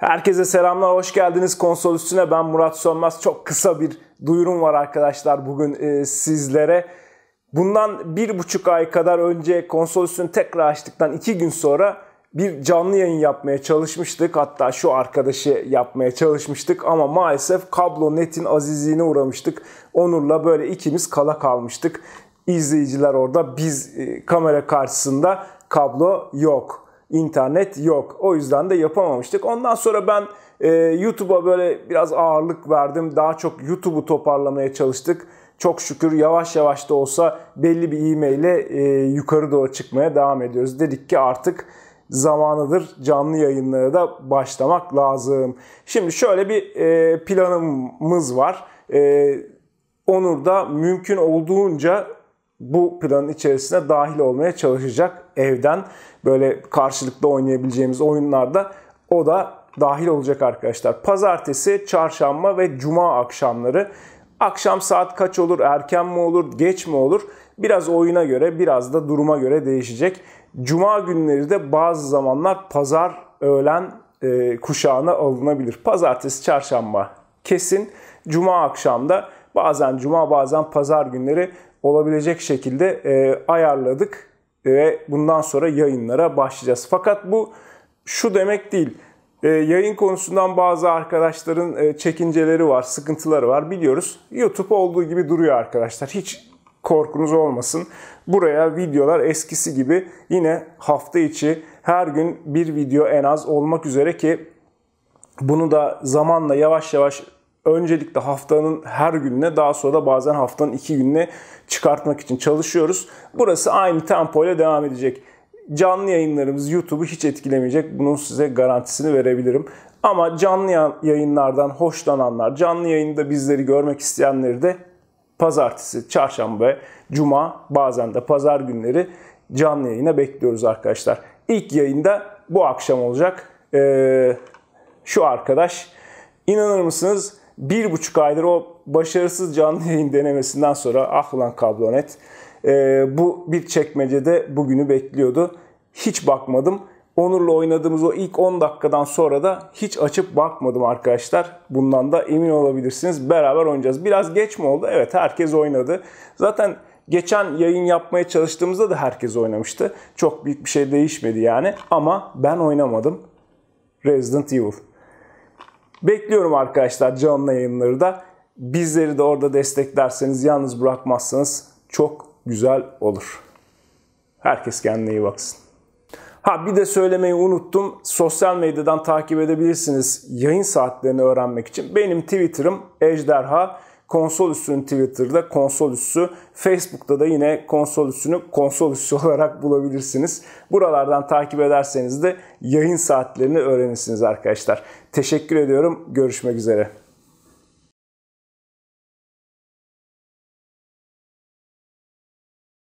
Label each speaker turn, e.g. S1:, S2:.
S1: Herkese selamlar, hoş geldiniz konsol üstüne. Ben Murat Sönmez. Çok kısa bir duyurum var arkadaşlar bugün e, sizlere. Bundan bir buçuk ay kadar önce konsol üstünü tekrar açtıktan iki gün sonra bir canlı yayın yapmaya çalışmıştık. Hatta şu arkadaşı yapmaya çalışmıştık ama maalesef kablo netin azizliğine uğramıştık. Onur'la böyle ikimiz kala kalmıştık. İzleyiciler orada, biz e, kamera karşısında kablo yok internet yok. O yüzden de yapamamıştık. Ondan sonra ben e, YouTube'a böyle biraz ağırlık verdim. Daha çok YouTube'u toparlamaya çalıştık. Çok şükür yavaş yavaş da olsa belli bir ivmeyle e, yukarı doğru çıkmaya devam ediyoruz. Dedik ki artık zamanıdır canlı yayınlara da başlamak lazım. Şimdi şöyle bir e, planımız var. E, Onur da mümkün olduğunca bu planın içerisine dahil olmaya çalışacak evden. Böyle karşılıklı oynayabileceğimiz oyunlarda o da dahil olacak arkadaşlar. Pazartesi, çarşamba ve cuma akşamları. Akşam saat kaç olur, erken mi olur, geç mi olur? Biraz oyuna göre, biraz da duruma göre değişecek. Cuma günleri de bazı zamanlar pazar öğlen e, kuşağına alınabilir. Pazartesi, çarşamba kesin. Cuma akşamda bazen cuma bazen pazar günleri olabilecek şekilde e, ayarladık ve bundan sonra yayınlara başlayacağız. Fakat bu şu demek değil. E, yayın konusundan bazı arkadaşların e, çekinceleri var, sıkıntıları var biliyoruz. YouTube olduğu gibi duruyor arkadaşlar. Hiç korkunuz olmasın. Buraya videolar eskisi gibi yine hafta içi her gün bir video en az olmak üzere ki bunu da zamanla yavaş yavaş öncelikle haftanın her gününe daha sonra da bazen haftanın iki gününe çıkartmak için çalışıyoruz. Burası aynı tempo ile devam edecek. Canlı yayınlarımız YouTube'u hiç etkilemeyecek. Bunun size garantisini verebilirim. Ama canlı yayınlardan hoşlananlar, canlı yayında bizleri görmek isteyenleri de pazartesi, çarşamba, cuma bazen de pazar günleri canlı yayına bekliyoruz arkadaşlar. İlk yayında bu akşam olacak. Ee, şu arkadaş inanır mısınız bir buçuk aydır o başarısız canlı yayın denemesinden sonra ah ulan kablonet e, bu bir çekmecede bugünü bekliyordu. Hiç bakmadım. Onur'la oynadığımız o ilk 10 dakikadan sonra da hiç açıp bakmadım arkadaşlar. Bundan da emin olabilirsiniz. Beraber oynayacağız. Biraz geç mi oldu? Evet herkes oynadı. Zaten geçen yayın yapmaya çalıştığımızda da herkes oynamıştı. Çok büyük bir şey değişmedi yani. Ama ben oynamadım. Resident Evil. Bekliyorum arkadaşlar canlı yayınları da. Bizleri de orada desteklerseniz, yalnız bırakmazsanız çok güzel olur. Herkes kendine iyi baksın. Ha bir de söylemeyi unuttum. Sosyal medyadan takip edebilirsiniz yayın saatlerini öğrenmek için. Benim Twitter'ım ejderha. Konsol üssünün Twitter'da konsol üssü. Facebook'ta da yine konsol üssünü konsol üssü olarak bulabilirsiniz. Buralardan takip ederseniz de yayın saatlerini öğrenirsiniz arkadaşlar. Teşekkür ediyorum. Görüşmek üzere.